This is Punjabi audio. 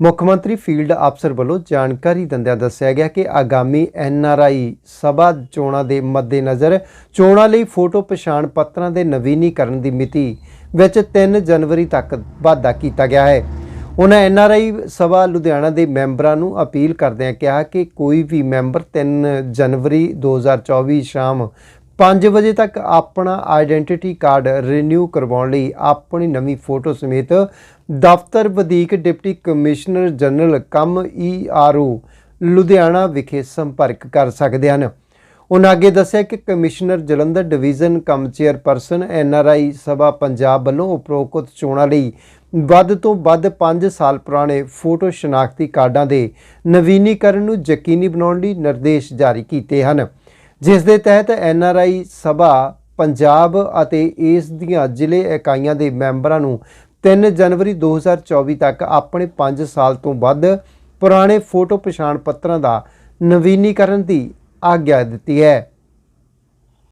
ਮੁੱਖ ਮੰਤਰੀ ਫੀਲਡ ਅਫਸਰ ਵੱਲੋਂ ਜਾਣਕਾਰੀ ਦਿੰਦਿਆਂ ਦੱਸਿਆ ਗਿਆ ਕਿ ਆਗਾਮੀ ਐਨਆਰਆਈ ਸਭਾ ਚੋਣਾਂ ਦੇ ਮੱਦੇਨਜ਼ਰ ਚੋਣਾਂ ਲਈ ਫੋਟੋ ਪਛਾਣ ਪੱਤਰਾਂ ਦੇ ਨਵੀਨੀਕਰਨ ਦੀ ਮਿਤੀ ਵਿੱਚ 3 ਜਨਵਰੀ ਤੱਕ ਵਾਧਾ ਕੀਤਾ ਗਿਆ ਹੈ। ਉਹਨਾਂ ਐਨਆਰਆਈ ਸਭਾ ਲੁਧਿਆਣਾ ਦੇ ਮੈਂਬਰਾਂ ਨੂੰ ਅਪੀਲ ਕਰਦਿਆਂ ਕਿਹਾ ਕਿ ਕੋਈ ਵੀ ਮੈਂਬਰ 3 ਜਨਵਰੀ 2024 ਸ਼ਾਮ 5 ਵਜੇ ਤੱਕ ਆਪਣਾ ਆਇਡੈਂਟੀਟੀ ਕਾਰਡ ਰੀਨਿਊ ਕਰਵਾਉਣ ਲਈ ਆਪਣੀ ਨਵੀਂ ਫੋਟੋ ਸਮੇਤ ਦਫ਼ਤਰ ਵਧੀਕ deputy commissioner general cum ERO Ludhiana ਵਿਖੇ ਸੰਪਰਕ ਕਰ ਸਕਦੇ ਹਨ। ਉਹਨਾਂ ਅੱਗੇ ਦੱਸਿਆ ਕਿ commissioner Jalandhar division cum chairperson NRI Sabha Punjab ਵੱਲੋਂ ਉਪਰੋਕਤ ਚੋਣਾਂ ਲਈ ਵੱਧ ਤੋਂ ਵੱਧ 5 ਸਾਲ ਪੁਰਾਣੇ ਫੋਟੋ ਸ਼ਨਾਖਤੀ ਕਾਰਡਾਂ ਦੇ ਨਵੀਨੀਕਰਨ ਨੂੰ ਯਕੀਨੀ ਬਣਾਉਣ ਲਈ ਨਿਰਦੇਸ਼ ਜਾਰੀ ਕੀਤੇ ਹਨ। ਜਿਸ ਦੇ ਤਹਿਤ N R I Sabha, Punjab ਅਤੇ ਇਸ ਦੀਆਂ ਜ਼ਿਲ੍ਹੇ ਇਕਾਈਆਂ ਦੇ ਮੈਂਬਰਾਂ ਨੂੰ 3 ਜਨਵਰੀ 2024 ਤੱਕ ਆਪਣੇ 5 ਸਾਲ ਤੋਂ ਵੱਧ ਪੁਰਾਣੇ ਫੋਟੋ ਪਛਾਣ ਪੱਤਰਾਂ ਦਾ ਨਵੀਨੀਕਰਨ ਦੀ ਆਗਿਆ ਦਿੱਤੀ ਹੈ।